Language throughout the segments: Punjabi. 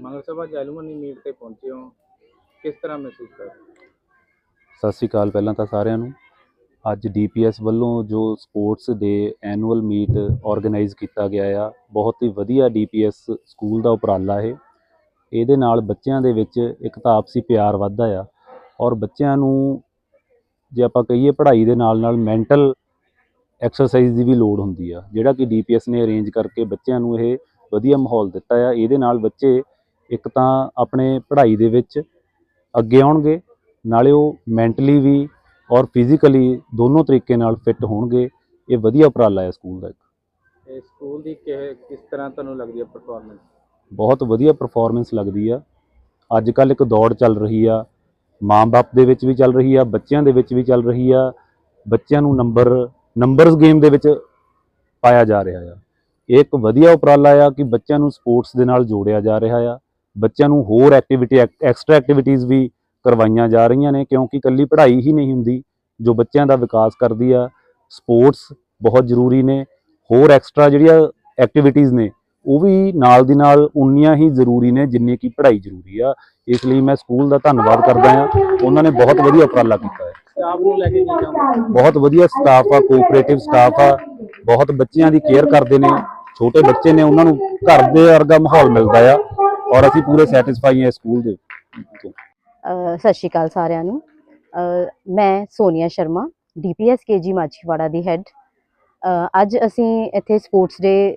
ਮੰਗਲ ਸਭਾ ਜੈਲੂਮਨੀ ਮੀਟ ਤੇ ਪਹੁੰਚੇ ਹੋ। ਕਿਸ ਤਰ੍ਹਾਂ ਮਹਿਸੂਸ ਕਰ ਰਹੇ ਹੋ? ਸਤਿ ਸ਼੍ਰੀ ਅਕਾਲ ਪਹਿਲਾਂ ਤਾਂ ਸਾਰਿਆਂ ਨੂੰ। ਅੱਜ ਡੀਪੀਐਸ ਵੱਲੋਂ ਜੋ ਸਪੋਰਟਸ ਦੇ ਐਨੂਅਲ ਮੀਟ ਆਰਗੇਨਾਈਜ਼ ਕੀਤਾ ਗਿਆ ਆ, ਬਹੁਤ ਹੀ ਵਧੀਆ ਡੀਪੀਐਸ ਸਕੂਲ ਦਾ ਉਪਰਾਲਾ ਇਹ। ਇਹਦੇ ਨਾਲ ਬੱਚਿਆਂ ਦੇ ਵਿੱਚ ਇੱਕ ਤਾਂ ਆਪਸੀ ਪਿਆਰ ਵੱਧਦਾ ਆ ਔਰ ਬੱਚਿਆਂ ਨੂੰ ਜੇ ਆਪਾਂ ਕਹੀਏ ਪੜ੍ਹਾਈ ਦੇ ਨਾਲ ਨਾਲ ਮੈਂਟਲ ਐਕਸਰਸਾਈਜ਼ ਦੀ ਵੀ ਲੋੜ ਹੁੰਦੀ ਆ, ਜਿਹੜਾ ਕਿ ਡੀਪੀਐਸ ਨੇ ਅਰੇਂਜ ਕਰਕੇ ਬੱਚਿਆਂ ਨੂੰ ਇਹ ਵਧੀਆ ਮਾਹੌਲ ਦਿੱਤਾ ਆ। ਇਹਦੇ ਨਾਲ ਬੱਚੇ ਇੱਕ ਤਾਂ ਆਪਣੇ ਪੜ੍ਹਾਈ ਦੇ ਵਿੱਚ ਅੱਗੇ ਆਉਣਗੇ ਨਾਲੇ ਉਹ ਮੈਂਟਲੀ ਵੀ ਔਰ ਫਿਜ਼ੀਕਲੀ ਦੋਨੋਂ ਤਰੀਕੇ ਨਾਲ ਫਿੱਟ ਹੋਣਗੇ। ਇਹ ਵਧੀਆ ਉਪਰਾਲਾ ਹੈ ਸਕੂਲ ਦਾ ਇੱਕ। ਇਹ ਸਕੂਲ ਦੀ ਕਿਸ ਤਰ੍ਹਾਂ ਤੁਹਾਨੂੰ ਲੱਗਦੀ ਹੈ ਪਰਫਾਰਮੈਂਸ ਬਹੁਤ ਵਧੀਆ ਪਰਫਾਰਮੈਂਸ ਲੱਗਦੀ ਆ। ਅੱਜ ਕੱਲ ਇੱਕ ਦੌੜ ਚੱਲ ਰਹੀ ਆ। ਮਾਂ-ਬਾਪ ਦੇ ਵਿੱਚ ਵੀ ਚੱਲ ਰਹੀ ਆ ਬੱਚਿਆਂ ਦੇ ਵਿੱਚ ਵੀ ਚੱਲ ਰਹੀ ਆ। ਬੱਚਿਆਂ ਨੂੰ ਨੰਬਰ ਨੰਬਰਸ ਗੇਮ ਦੇ ਵਿੱਚ ਪਾਇਆ ਜਾ ਰਿਹਾ ਆ। ਇਹ ਇੱਕ ਵਧੀਆ ਉਪਰਾਲਾ ਆ ਕਿ ਬੱਚਿਆਂ ਨੂੰ ਸਪੋਰਟਸ ਦੇ ਨਾਲ ਜੋੜਿਆ ਜਾ ਰਿਹਾ ਆ। ਬੱਚਿਆਂ ਨੂੰ ਹੋਰ ਐਕਟੀਵਿਟੀ ਐਕਸਟਰਾ ਐਕਟੀਵਿਟੀਜ਼ ਵੀ ਕਰਵਾਈਆਂ ਜਾ ਰਹੀਆਂ ਨੇ ਕਿਉਂਕਿ ਇਕੱਲੀ ਪੜ੍ਹਾਈ ਹੀ ਨਹੀਂ ਹੁੰਦੀ ਜੋ ਬੱਚਿਆਂ ਦਾ ਵਿਕਾਸ ਕਰਦੀ ਆ ਸਪੋਰਟਸ ਬਹੁਤ ਜ਼ਰੂਰੀ ਨੇ ਹੋਰ ਐਕਸਟਰਾ ਜਿਹੜੀਆਂ ਐਕਟੀਵਿਟੀਜ਼ ਨੇ ਉਹ ਵੀ ਨਾਲ ਦੀ ਨਾਲ ਉਨੀਆਂ ਹੀ ਜ਼ਰੂਰੀ ਨੇ ਜਿੰਨੀ ਕਿ ਪੜ੍ਹਾਈ ਜ਼ਰੂਰੀ ਆ। ਇਸ ਲਈ ਮੈਂ ਸਕੂਲ ਦਾ ਧੰਨਵਾਦ ਕਰਦਾ ਹਾਂ। ਉਹਨਾਂ ਨੇ ਬਹੁਤ ਵਧੀਆ ਉਪਰਾਲਾ ਕੀਤਾ ਹੈ। ਸਟਾਫ ਨੂੰ ਲੈ ਕੇ ਕੀ ਚਾਹੁੰਦੇ ਬਹੁਤ ਵਧੀਆ ਸਟਾਫ ਆ ਕੋਆਪਰੇਟਿਵ ਸਟਾਫ ਆ ਬਹੁਤ ਬੱਚਿਆਂ ਦੀ ਕੇਅਰ ਕਰਦੇ ਨੇ ਛੋਟੇ ਬੱਚੇ ਨੇ ਉਹਨਾਂ ਨੂੰ ਘਰ ਦੇ ਵਰਗਾ ਮਾਹੌਲ ਮਿਲਦਾ ਆ। ਔਰ ਅਸੀਂ ਪੂਰੇ ਸੈਟੀਸਫਾਈ ਹਾਂ ਸਕੂਲ ਦੇ ਸਤਿ ਸ਼੍ਰੀ ਅਕਾਲ ਸਾਰਿਆਂ ਨੂੰ। ਮੈਂ ਸੋਨੀਆ ਸ਼ਰਮਾ ਡੀਪੀਐਸ ਕੇਜੀ ਮਾਛੀਵਾੜਾ ਦੀ ਹੈੱਡ ਅੱਜ ਅਸੀਂ ਇੱਥੇ ਸਪੋਰਟਸ ਡੇ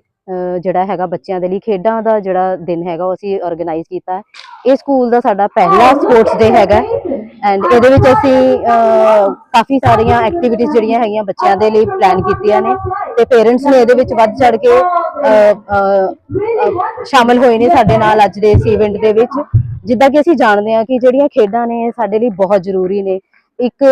ਜਿਹੜਾ ਹੈਗਾ ਬੱਚਿਆਂ ਦੇ ਲਈ, ਖੇਡਾਂ ਦਾ ਜਿਹੜਾ ਦਿਨ ਹੈਗਾ, ਉਹ ਅਸੀਂ ਆਰਗੇਨਾਈਜ਼ ਕੀਤਾ ਹੈ। ਇਹ ਸਕੂਲ ਦਾ ਸਾਡਾ ਪਹਿਲਾ ਸਪੋਰਟਸ ਡੇ ਹੈਗਾ ਐਂਡ ਇਹਦੇ ਵਿੱਚ ਅਸੀਂ ਕਾਫੀ ਸਾਰੀਆਂ ਐਕਟੀਵਿਟੀਜ਼ ਜਿਹੜੀਆਂ ਹੈਗੀਆਂ ਬੱਚਿਆਂ ਦੇ ਲਈ ਪਲਾਨ ਕੀਤੀਆਂ ਨੇ। ਤੇ ਪੇਰੈਂਟਸ ਨੇ ਇਹਦੇ ਵਿੱਚ ਵੱਧ ਚੜ ਕੇ ਸ਼ਾਮਲ ਹੋਏ ਨੇ ਸਾਡੇ ਨਾਲ ਅੱਜ ਦੇ ਇਸ ਇਵੈਂਟ ਦੇ ਵਿੱਚ। ਜਿੱਦਾਂ ਕਿ ਅਸੀਂ ਜਾਣਦੇ ਹਾਂ ਕਿ ਜਿਹੜੀਆਂ ਖੇਡਾਂ ਨੇ ਸਾਡੇ ਲਈ ਬਹੁਤ ਜ਼ਰੂਰੀ ਨੇ। ਇੱਕ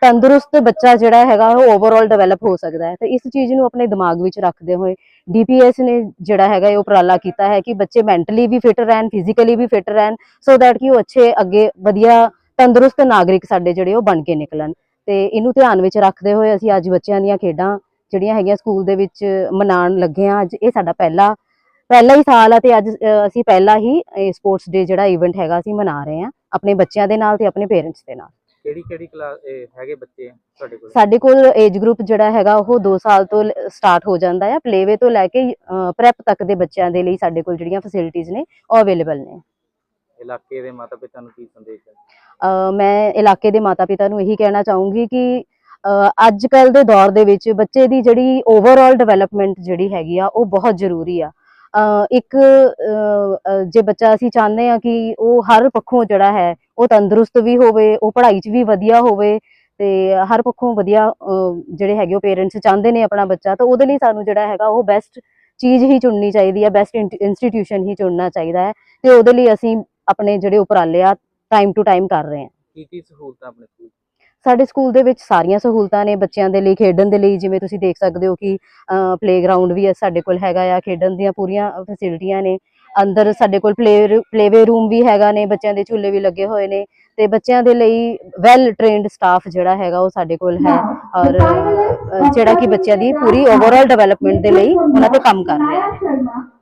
ਤੰਦਰੁਸਤ ਬੱਚਾ ਜਿਹੜਾ ਹੈਗਾ, ਉਹ ਓਵਰਆਲ ਡਿਵੈਲਪ ਹੋ ਸਕਦਾ ਹੈ। ਤੇ ਇਸ ਚੀਜ਼ ਨੂੰ ਆਪਣੇ ਦਿਮਾਗ ਵਿੱਚ ਰੱਖਦੇ ਹੋਏ ਡੀਪੀਐਸ ਨੇ ਜਿਹੜਾ ਹੈਗਾ, ਇਹ ਉਪਰਾਲਾ ਕੀਤਾ ਹੈ ਕਿ ਬੱਚੇ ਮੈਂਟਲੀ ਵੀ ਫਿਟ ਰਹਿਣ ਫਿਜ਼ੀਕਲੀ ਵੀ ਫਿਟ ਰਹਿਣ ਸੋ ਦੈਟ ਕਿ ਉਹ ਅੱਛੇ, ਅੱਗੇ ਵਧੀਆ, ਤੰਦਰੁਸਤ ਨਾਗਰਿਕ ਸਾਡੇ ਜਿਹੜੇ ਉਹ ਬਣ ਕੇ ਨਿਕਲਣ। ਤੇ ਇਹਨੂੰ ਧਿਆਨ ਵਿੱਚ ਰੱਖਦੇ ਹੋਏ ਅਸੀਂ ਅੱਜ ਬੱਚਿਆਂ ਦੀਆਂ ਖੇਡਾਂ ਜਿਹੜੀਆਂ ਹੈਗੀਆਂ ਸਕੂਲ ਦੇ ਵਿੱਚ ਮਨਾਉਣ ਲੱਗੇ ਹਾਂ ਅੱਜ ਇਹ ਸਾਡਾ ਪਹਿਲਾ ਪਹਿਲਾ ਹੀ ਸਾਲ ਆ ਤੇ ਅੱਜ ਅਸੀਂ ਪਹਿਲਾ ਹੀ ਸਪੋਰਟਸ ਡੇ ਜਿਹੜਾ ਇਵੈਂਟ ਹੈਗਾ ਅਸੀਂ ਮਨਾ ਰਹੇ ਹਾਂ ਆਪਣੇ ਬੱਚਿਆਂ ਦੇ ਨਾਲ ਤੇ ਆਪਣੇ ਪੇਰੈਂਟਸ ਦੇ ਨਾਲ। ਕਿਹੜੀ ਕਿਹੜੀ ਕਲਾਸ ਹੈਗੇ ਬੱਚੇ ਤੁਹਾਡੇ ਕੋਲ? ਸਾਡੇ ਕੋਲ ਏਜ ਗਰੁੱਪ ਜਿਹੜਾ ਹੈਗਾ ਉਹ 2 ਸਾਲ ਤੋਂ ਸਟਾਰਟ ਹੋ ਜਾਂਦਾ ਹੈ ਪਲੇਵੇ ਤੋਂ ਲੈ ਕੇ ਪ੍ਰੈਪ ਤੱਕ ਦੇ ਬੱਚਿਆਂ ਦੇ ਲਈ ਸਾਡੇ ਕੋਲ ਜਿਹੜੀਆਂ ਫੈਸਿਲਿਟੀਆਂ ਨੇ ਉਹ ਅਵੇਲੇਬਲ ਨੇ। ਇਲਾਕੇ ਦੇ ਮਾਤਾ ਪਿਤਾ ਨੂੰ ਕੀ ਸੰਦੇਸ਼ ਹੈ? ਮੈਂ ਇਲਾਕੇ ਦੇ ਮਾਤਾ-ਪਿਤਾ ਨੂੰ ਇਹੀ ਕਹਿਣਾ ਚਾਹੂੰਗੀ ਕਿ ਅੱਜ ਕੱਲ ਦੇ ਦੌਰ ਦੇ ਵਿੱਚ ਬੱਚੇ ਦੀ ਜਿਹੜੀ ਓਵਰਆਲ ਡਿਵੈਲਪਮੈਂਟ ਜਿਹੜੀ ਹੈਗੀ ਆ, ਉਹ ਬਹੁਤ ਜ਼ਰੂਰੀ ਆ। ਇੱਕ ਜੇ ਬੱਚਾ ਅਸੀਂ ਚਾਹੁੰਦੇ ਆ ਕਿ ਉਹ ਹਰ ਪੱਖੋਂ ਜਿਹੜਾ ਹੈ, ਉਹ ਤੰਦਰੁਸਤ ਵੀ ਹੋਵੇ, ਉਹ ਪੜ੍ਹਾਈ 'ਚ ਵੀ ਵਧੀਆ ਹੋਵੇ ਤੇ ਹਰ ਪੱਖੋਂ ਵਧੀਆ ਜਿਹੜੇ ਹੈਗੇ ਉਹ ਪੇਰੈਂਟਸ ਚਾਹੁੰਦੇ ਨੇ ਆਪਣਾ ਬੱਚਾ, ਤਾਂ ਉਹਦੇ ਲਈ ਸਾਨੂੰ ਜਿਹੜਾ ਹੈਗਾ ਉਹ ਬੈਸਟ ਚੀਜ਼ ਹੀ ਚੁਣਨੀ ਚਾਹੀਦੀ ਹੈ ਬੈਸਟ ਇੰਸਟੀਟਿਊਸ਼ਨ ਹੀ ਚੁਣਨਾ ਚਾਹੀਦਾ ਹੈ ਤੇ ਉਹਦੇ ਲਈ ਅਸੀਂ ਆਪਣੇ ਜਿਹੜੇ ਉਪਰਾਲੇ ਆ ਟਾਈਮ ਟੂ ਟਾਈਮ ਕਰ ਰਹੇ ਹਾਂ। ਕੀ ਕੀ ਸਹੂਲਤਾਂ ਆਪਣੇ ਸਕੂਲ ਸਾਡੇ ਸਕੂਲ ਦੇ ਵਿੱਚ ਸਾਰੀਆਂ ਸਹੂਲਤਾਂ ਨੇ ਬੱਚਿਆਂ ਦੇ ਲਈ, ਖੇਡਣ ਦੇ ਲਈ, ਜਿਵੇਂ ਤੁਸੀਂ ਦੇਖ ਸਕਦੇ ਹੋ ਕਿ ਪਲੇਗਰਾਉਂਡ ਵੀ ਹੈ ਸਾਡੇ ਕੋਲ ਹੈਗਾ ਆ, ਖੇਡਣ ਦੀਆਂ ਪੂਰੀਆਂ ਫੈਸਿਲਿਟੀਆਂ ਨੇ। ਅੰਦਰ ਸਾਡੇ ਕੋਲ ਪਲੇ ਪਲੇਵੇ ਰੂਮ ਵੀ ਹੈਗਾ ਨੇ, ਬੱਚਿਆਂ ਦੇ ਝੂਲੇ ਵੀ ਲੱਗੇ ਹੋਏ ਨੇ। ਤੇ ਬੱਚਿਆਂ ਦੇ ਲਈ ਵੈਲ ਟ੍ਰੇਨਡ ਸਟਾਫ ਜਿਹੜਾ ਹੈਗਾ ਉਹ ਸਾਡੇ ਕੋਲ ਹੈ ਔਰ ਜਿਹੜਾ ਕਿ ਬੱਚਿਆਂ ਦੀ ਪੂਰੀ ਓਵਰਆਲ ਡਿਵੈਲਪਮੈਂਟ ਦੇ ਲਈ ਉਹਨਾਂ ਤੇ ਕੰਮ ਕਰ ਰਿਹਾ ਹੈ।